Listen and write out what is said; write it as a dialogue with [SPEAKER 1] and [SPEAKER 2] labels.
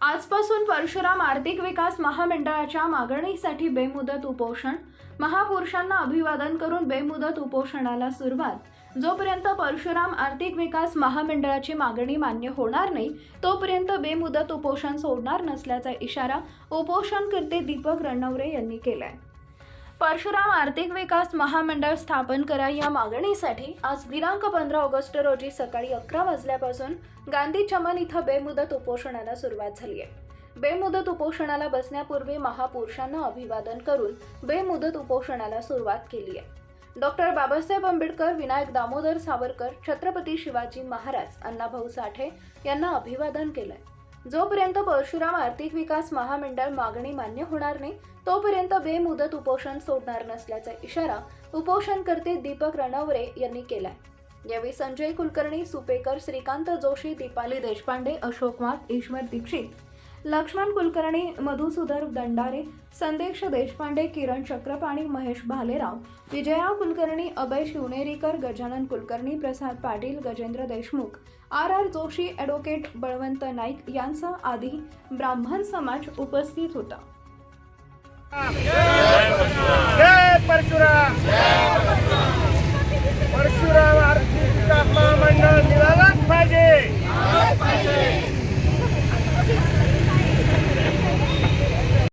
[SPEAKER 1] आजपासून परशुराम आर्थिक विकास महामंडळाच्या मागणीसाठी बेमुदत उपोषण महापुरुषांना अभिवादन करून बेमुदत उपोषणाला सुरुवात. जोपर्यंत परशुराम आर्थिक विकास महामंडळाची मागणी मान्य होणार नाही तोपर्यंत बेमुदत उपोषण सोडणार नसल्याचा इशारा उपोषणकर्ते दीपक रणवरे यांनी केलाय. परशुराम आर्थिक विकास महामंडळ स्थापन करा या मागणीसाठी आज दिनांक पंधरा ऑगस्ट रोजी सकाळी अकरा वाजल्यापासून गांधी चमन इथं बेमुदत उपोषणाला सुरुवात झाली आहे. बेमुदत उपोषणाला बसण्यापूर्वी महापुरुषांना अभिवादन करून बेमुदत उपोषणाला सुरुवात केली आहे. डॉक्टर बाबासाहेब आंबेडकर विनायक दामोदर सावरकर छत्रपती शिवाजी महाराज अण्णाभाऊ साठे यांना अभिवादन केलं आहे जोपर्यंत परशुराम आर्थिक विकास महामंडळ मागणी मान्य होणार नाही तोपर्यंत बेमुदत उपोषण सोडणार नसल्याचा इशारा उपोषणकर्ते दीपक रणवरे यांनी केलाय. यावेळी संजय कुलकर्णी सुपेकर श्रीकांत जोशी दीपाली देशपांडे अशोक वाघ ईश्वर Dikshit Laxman Kulkarni Madhusudar Dandare Sandesh Deshpande Kiran Chakrapani Mahesh Bhalerao Vijaya Kulkarni Abhay Shivnerikar Gajanan Kulkarni Prasad Patil Gajendra Deshmukh R R Joshi advocate Balwant Naik यांचा आदी ब्राह्मण समाज उपस्थित होता.